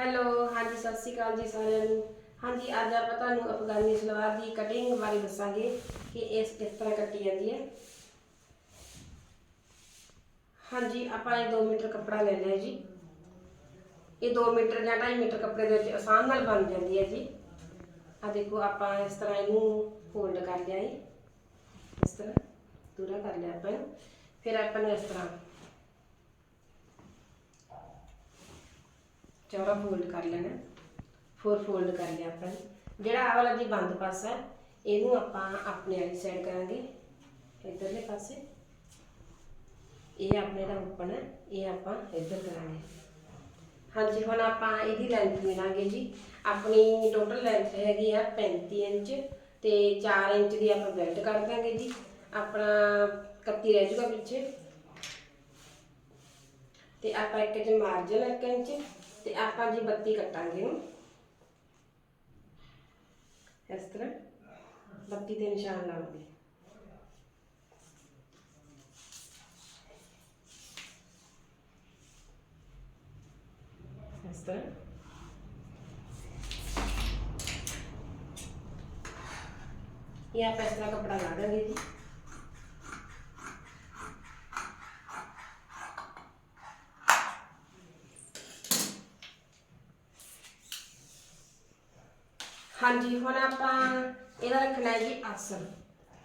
Hello, ਹਾਂਜੀ, ਸਤਿ ਸ਼੍ਰੀ ਅਕਾਲ ਜੀ ਸਾਰਿਆਂ ਨੂੰ। ਹਾਂਜੀ, ਅੱਜ ਆਪਾਂ ਤੁਹਾਨੂੰ ਅਫਗਾਨੀ ਸਲਵਾਰ ਦੀ ਕਟਿੰਗ ਬਾਰੇ ਦੱਸਾਂਗੇ ਕਿ ਇਸ ਕਿਸ ਤਰ੍ਹਾਂ ਕੱਟੀ ਜਾਂਦੀ ਹੈ। ਹਾਂਜੀ, ਆਪਾਂ ਇਹ 2 ਮੀਟਰ ਕੱਪੜਾ ਲੈ ਲਿਆ ਜੀ। ਇਹ 2 ਮੀਟਰ ਜਾਂ 2.5 ਮੀਟਰ ਕੱਪੜੇ ਦੇ ਵਿੱਚ ਆਸਾਨ ਨਾਲ ਬਣ ਜਾਂਦੀ ਹੈ ਜੀ। ਆ ਦੇਖੋ, ਆਪਾਂ ਇਸ ਤਰ੍ਹਾਂ ਇਹਨੂੰ ਫੋਲਡ ਕਰ ਲਿਆ ਜੀ। ਇਸ ਤਰ੍ਹਾਂ ਦੂਰਾ ਕਰ ਲਿਆ ਆਪਾਂ ਇਹਨੂੰ। ਫਿਰ ਆਪਾਂ ਨੂੰ ਇਸ ਤਰ੍ਹਾਂ ਚੌੜਾ ਫੋਲਡ ਕਰ ਲੈਣਾ। ਫੋਰ ਫੋਲਡ ਕਰ ਲਿਆ ਆਪਾਂ ਜਿਹੜਾ ਆਹ ਵਾਲਾ ਜੀ ਬੰਦ ਪਾਸਾ ਹੈ, ਇਹਨੂੰ ਆਪਾਂ ਆਪਣੇ ਵਾਲੀ ਸਾਈਡ ਕਰਾਂਗੇ। ਇਧਰਲੇ ਪਾਸੇ। ਇਹ ਆਪਣੇ ਦਾ ਓਪਨ ਹੈ ਇਹ ਆਪਾਂ ਇੱਧਰ ਕਰਾਂਗੇ। ਹਾਂਜੀ ਹੁਣ ਆਪਾਂ ਇਹਦੀ ਲੈਂਥ ਮਿਲਾਂਗੇ ਜੀ। ਆਪਣੀ ਟੋਟਲ ਲੈਂਥ ਹੈਗੀ ਆ 35 ਇੰਚ ਤੇ 4 ਇੰਚ ਦੀ ਆਪਾਂ ਬੈਲਟ ਕੱਢ ਦਾਂਗੇ ਜੀ। ਆਪਣਾ 31 ਰਹਿ ਜੂਗਾ ਪਿੱਛੇ। ਤੇ ਆਪਾਂ ਇੱਕ ਚ ਮਾਰਜਨ ਇੱਕ ਇੰਚ। ਤੇ ਆਪਾਂ ਜੀ 32 ਕੱਟਾਂਗੇ। ਹੁਣ ਇਸ ਤਰ੍ਹਾਂ 32 ਦੇ ਨਿਸ਼ਾਨ ਲਾਉਂਗੇ ਇਸ ਤਰ੍ਹਾਂ। ਇਹ ਆਪਾਂ ਇਸ ਤਰ੍ਹਾਂ ਕੱਪੜਾ ਲਾ ਦਾਂਗੇ ਜੀ। ਹਾਂਜੀ, ਹੁਣ ਆਪਾਂ ਇਹਦਾ ਰੱਖਣਾ ਹੈ ਜੀ ਆਸਨ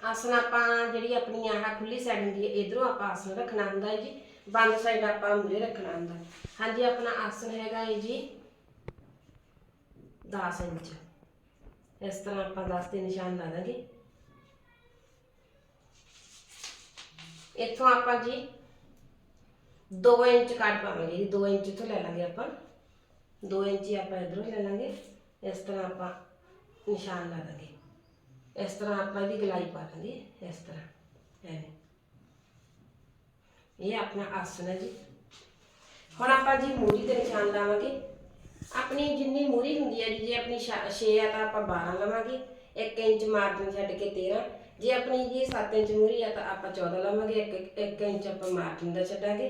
ਆਸਨ ਆਪਾਂ ਜਿਹੜੀ ਆਪਣੀ ਆਹ ਖੁੱਲੀ ਸਾਈਡ ਹੁੰਦੀ ਹੈ, ਇਧਰੋਂ ਆਪਾਂ ਆਸਨ ਰੱਖਣਾ ਹੁੰਦਾ ਹੈ ਜੀ। ਬੰਦ ਸਾਈਡ ਆਪਾਂ ਮੂਰੇ ਰੱਖਣਾ ਹੁੰਦਾ ਹਾਂਜੀ, ਆਪਣਾ ਆਸਨ ਹੈਗਾ ਹੈ ਜੀ 10 ਇੰਚ। ਇਸ ਤਰ੍ਹਾਂ ਆਪਾਂ 10 ਦੇ ਨਿਸ਼ਾਨ ਲਾ ਦਾਂਗੇ। ਇੱਥੋਂ ਆਪਾਂ ਜੀ 2 ਇੰਚ ਕੱਟ ਪਾਵਾਂਗੇ ਜੀ। 2 ਇੰਚ ਇੱਥੋਂ ਲੈ ਲਾਂਗੇ ਆਪਾਂ। 2 ਇੰਚ ਹੀ ਆਪਾਂ ਇਧਰੋਂ ਲੈ ਲਾਂਗੇ। ਇਸ ਤਰ੍ਹਾਂ ਆਪਾਂ ਨਿਸ਼ਾਨ ਲਾ ਦਾਂਗੇ। ਇਸ ਤਰ੍ਹਾਂ ਆਪਾਂ ਇਹਦੀ ਗਲਾਈ ਪਾ ਦਾਂਗੇ, ਇਸ ਤਰ੍ਹਾਂ, ਐਵੇਂ। ਇਹ ਆਪਣਾ ਆਸਨ ਹੈ ਜੀ। ਹੁਣ ਆਪਾਂ ਜੀ ਮੂਰੀ ਤੇ ਨਿਸ਼ਾਨ ਲਾਵਾਂਗੇ। ਆਪਣੀ ਜਿੰਨੀ ਮੂਰੀ ਹੁੰਦੀ ਹੈ ਜੀ, ਜੇ ਆਪਣੀ 6 ਆ ਤਾਂ ਆਪਾਂ 12 ਲਵਾਂਗੇ। 1 ਇੰਚ ਮਾਰਜਨ ਛੱਡ ਕੇ 13 ਜੇ ਆਪਣੀ ਜੀ 7 ਇੰਚ ਮੂਰੀ ਆ ਤਾਂ ਆਪਾਂ 14 ਲਵਾਂਗੇ। 1 1 ਇੰਚ ਆਪਾਂ ਮਾਰਜਨ ਦਾ ਛੱਡਾਂਗੇ।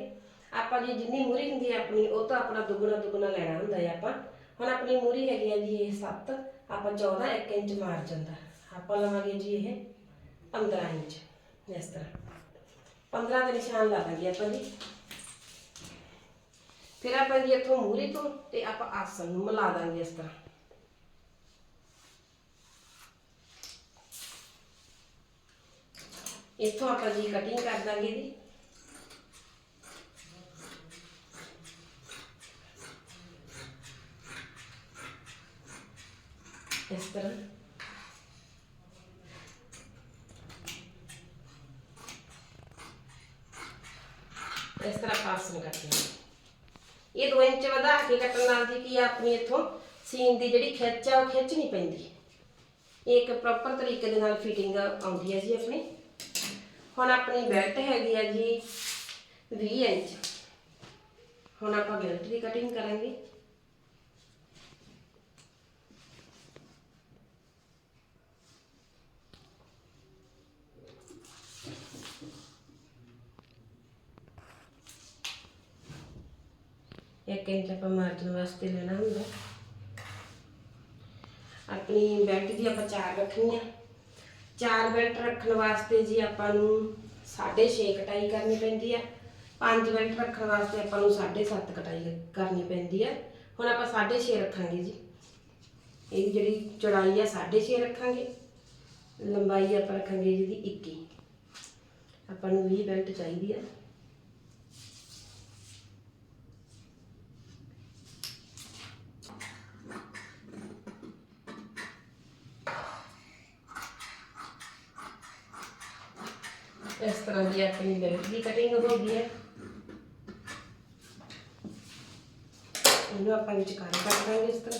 ਆਪਾਂ ਜੀ ਜਿੰਨੀ ਮੂਰੀ ਹੁੰਦੀ ਹੈ ਆਪਣੀ, ਉਹ ਤਾਂ ਆਪਣਾ ਦੁੱਗਣਾ ਦੁੱਗਣਾ ਲੈਣਾ ਹੁੰਦਾ ਹੈ ਆਪਾਂ। ਹੁਣ ਆਪਣੀ ਮੂਰੀ ਹੈਗੀ ਆ ਜੀ ਇਹ 7 ਆਪਾਂ 14 1 ਇੰਚ ਮਾਰਜਨ ਦਾ ਆਪਾਂ ਲਵਾਂਗੇ ਜੀ ਇਹ 15 ਇੰਚ, ਇਸ ਤਰ੍ਹਾਂ। 15 ਦੇ ਨਿਸ਼ਾਨ ਲਾ ਦਾਂਗੇ ਆਪਾਂ ਜੀ। ਫਿਰ ਆਪਾਂ ਜੀ ਇੱਥੋਂ ਮੂਰੀ ਤੋਂ ਤੇ ਆਪਾਂ ਆਸਨ ਨੂੰ ਮਿਲਾ ਦਾਂਗੇ ਇਸ ਤਰ੍ਹਾਂ। ਇੱਥੋਂ ਆਪਾਂ ਜੀ ਕਟਿੰਗ ਕਰ ਦਾਂਗੇ ਜੀ। ਇਸ ਤਰ੍ਹਾਂ ਇਸ ਤਰ੍ਹਾਂ ਪਾਸਨ ਕਰਦੇ ਹਾਂ ਇਹ 2 ਇੰਚ ਵਧਾ ਕੇ ਕੱਟਣ ਨਾਲ ਜੀ ਕੀ ਆ ਆਪਣੀ ਇੱਥੋਂ ਸੀਨ ਦੀ ਜਿਹੜੀ ਖਿੱਚ ਆ ਉਹ ਖਿੱਚ ਨਹੀਂ ਪੈਂਦੀ ਇਹ ਇੱਕ ਪ੍ਰੋਪਰ ਤਰੀਕੇ ਦੇ ਨਾਲ ਫਿਟਿੰਗ ਆਉਂਦੀ ਹੈ ਜੀ ਆਪਣੀ ਹੁਣ ਆਪਣੀ ਬੈਲਟ ਹੈਗੀ ਆ ਜੀ 20 ਇੰਚ ਹੁਣ ਆਪਾਂ ਬੈਲਟ ਦੀ ਕਟਿੰਗ ਕਰਾਂਗੇ ਇੱਕ ਇੰਚ ਆਪਾਂ ਮਾਰਜਨ ਵਾਸਤੇ ਲੈਣਾ ਹੁੰਦਾ। ਆਪਣੀ ਬੈਲਟ ਦੀ ਆਪਾਂ ਚਾਰ ਰੱਖਣੀ ਆ। ਚਾਰ ਬੈਲਟ ਰੱਖਣ ਵਾਸਤੇ ਜੀ ਆਪਾਂ ਨੂੰ 6.5 ਕਟਾਈ ਕਰਨੀ ਪੈਂਦੀ ਆ। ਪੰਜ ਬੈਲਟ ਰੱਖਣ ਵਾਸਤੇ ਆਪਾਂ ਨੂੰ 7.5 ਕਟਾਈ ਕਰਨੀ ਪੈਂਦੀ ਆ। ਹੁਣ ਆਪਾਂ 6.5 ਰੱਖਾਂਗੇ ਜੀ। ਇਹਦੀ ਜਿਹੜੀ ਚੌੜਾਈ ਆ 6.5 ਰੱਖਾਂਗੇ। ਲੰਬਾਈ ਆਪਾਂ ਰੱਖਾਂਗੇ ਜਿਹਦੀ 21 ਆਪਾਂ ਨੂੰ 20 ਬੈਲਟ ਚਾਹੀਦੀ ਆ। ਇਸ ਤਰ੍ਹਾਂ ਦੀ ਆਪਣੀ ਬੈਲਟ ਦੀ ਕਟਿੰਗ ਹੋ ਗਈ ਹੈ ਇਹਨੂੰ ਆਪਾਂ ਵਿੱਚ ਕਰ ਕੱਟ ਦਾਂਗੇ ਇਸ ਤਰ੍ਹਾਂ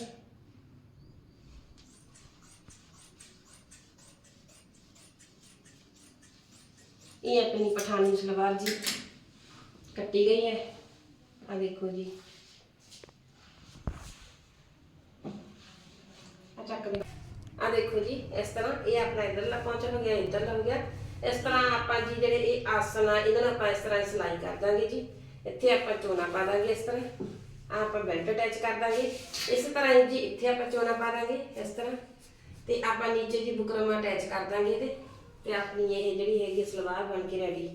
ਇਹ ਆਪਣੀ ਪਠਾਨੀ ਸਲਵਾਰ ਜੀ ਕੱਟੀ ਗਈ ਹੈ ਆ ਦੇਖੋ ਜੀ ਆ ਚੱਕ ਦੇ ਆ ਦੇਖੋ ਜੀ ਇਸ ਤਰ੍ਹਾਂ ਇਹ ਆਪਣਾ ਇਧਰਲਾ ਪਹੁੰਚ ਹੋ ਇਸ ਤਰ੍ਹਾਂ ਆਪਾਂ ਜੀ ਜਿਹੜੇ ਇਹ ਆਸਨ ਆ ਇਹਨਾਂ ਨੂੰ ਆਪਾਂ ਇਸ ਤਰ੍ਹਾਂ ਸਿਲਾਈ ਕਰ ਦਾਂਗੇ ਜੀ। ਇੱਥੇ ਆਪਾਂ ਚੋਣਾ ਪਾ ਦਾਂਗੇ ਇਸ ਤਰ੍ਹਾਂ। ਆਹ ਆਪਾਂ ਬੈਲਟ ਅਟੈਚ ਕਰ ਦਾਂਗੇ। ਇਸ ਤਰ੍ਹਾਂ ਹੀ ਜੀ ਇੱਥੇ ਆਪਾਂ ਚੋਣਾ ਪਾ ਦਾਂਗੇ ਇਸ ਤਰ੍ਹਾਂ। ਤੇ ਆਪਾਂ ਨੀਚੇ ਜੀ ਬੁਕਰਮ ਅਟੈਚ ਕਰ ਦਾਂਗੇ ਇਹਦੇ। ਤੇ ਆਪਣੀ ਇਹ ਜਿਹੜੀ ਹੈਗੀ ਸਲਵਾਰ ਬਣ ਕੇ ਰੈਡੀ